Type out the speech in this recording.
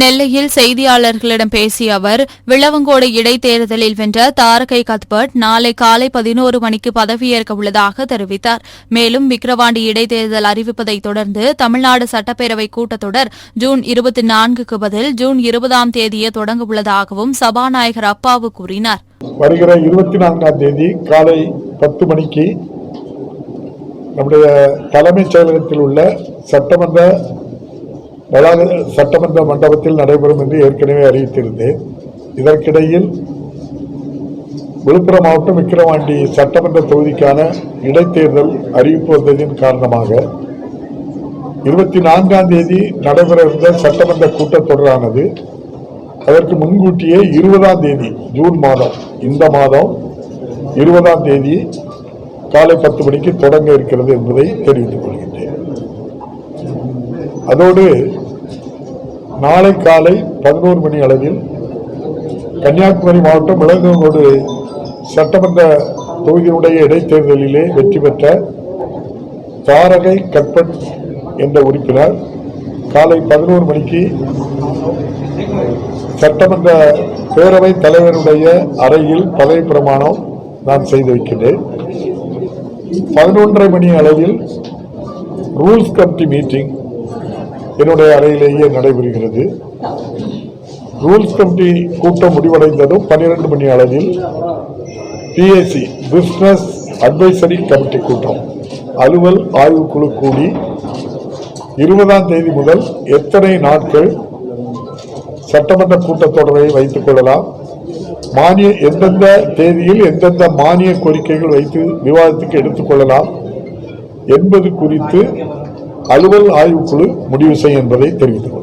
நெல்லையில் செய்தியாளர்களிடம் பேசிய அவர் விளவங்கோடு இடைத்தேர்தலில் வென்ற தாரகை கத்பட் நாளை காலை பதினோரு மணிக்கு பதவியேற்க உள்ளதாக தெரிவித்தார். மேலும் விக்கிரவாண்டி இடைத்தேர்தல் அறிவிப்பதை தொடர்ந்து தமிழ்நாடு சட்டப்பேரவை கூட்டத்தொடர் ஜூன் இருபத்தி நான்குக்கு பதில் ஜூன் இருபதாம் தேதியே தொடங்க உள்ளதாகவும் சபாநாயகர் அப்பாவு கூறினார். வருகிற இருபத்தி நான்காம் தேதி காலை பத்து மணிக்கு நம்முடைய தலைமைச் செயலகத்தில் உள்ள சட்டமன்ற வளாக சட்டமன்ற மண்டபத்தில் நடைபெறும் என்று ஏற்கனவே அறிவித்திருந்தேன். இதற்கிடையில் விழுப்புரம் மாவட்டம் விக்கிரவாண்டி சட்டமன்ற தொகுதிக்கான இடைத்தேர்தல் அறிவிப்பு வந்ததின் காரணமாக இருபத்தி நான்காம் தேதி நடைபெறவிருந்த சட்டமன்ற கூட்டத்தொடரானது அதற்கு முன்கூட்டியே இருபதாம் தேதி ஜூன் மாதம் இந்த மாதம் இருபதாம் தேதி காலை பத்து மணிக்கு தொடங்க இருக்கிறது என்பதை தெரிவித்துக் கொள்கின்றேன். அதோடு நாளை காலை பதினோரு மணி அளவில் கன்னியாகுமரி மாவட்டம் விலங்கோடு சட்டமன்ற தொகுதியினுடைய இடைத்தேர்தலிலே வெற்றி பெற்ற தாரகை கற்பன் என்ற உறுப்பினர் காலை பதினோரு மணிக்கு சட்டமன்ற பேரவைத் தலைவருடைய அறையில் பதவி பிரமாணம் நான் செய்து வைக்கின்றேன். பதினொன்றரை மணி அளவில் ரூல்ஸ் கமிட்டி மீட்டிங் என்னுடைய அறையிலேயே நடைபெறுகிறது. ரூல்ஸ் கமிட்டி கூட்டம் முடிவடைந்ததும் பன்னிரண்டு மணி அளவில் பிஎஸ்சி பிஸ்னஸ் அட்வைசரி கமிட்டி கூட்டம் அலுவல் ஆய்வுக்குழு கூடி இருபதாம் தேதி முதல் எத்தனை நாட்கள் சட்டமன்ற கூட்டத்தொடரை வைத்துக் கொள்ளலாம் மானிய எந்தெந்த தேதியில் எந்தெந்த மானிய கோரிக்கைகள் வைத்து விவாதத்துக்கு எடுத்துக் கொள்ளலாம் என்பது குறித்து அலுவல் ஆய்வுக்குழு முடிவு செய்யும் என்பதை தெரிவித்துக்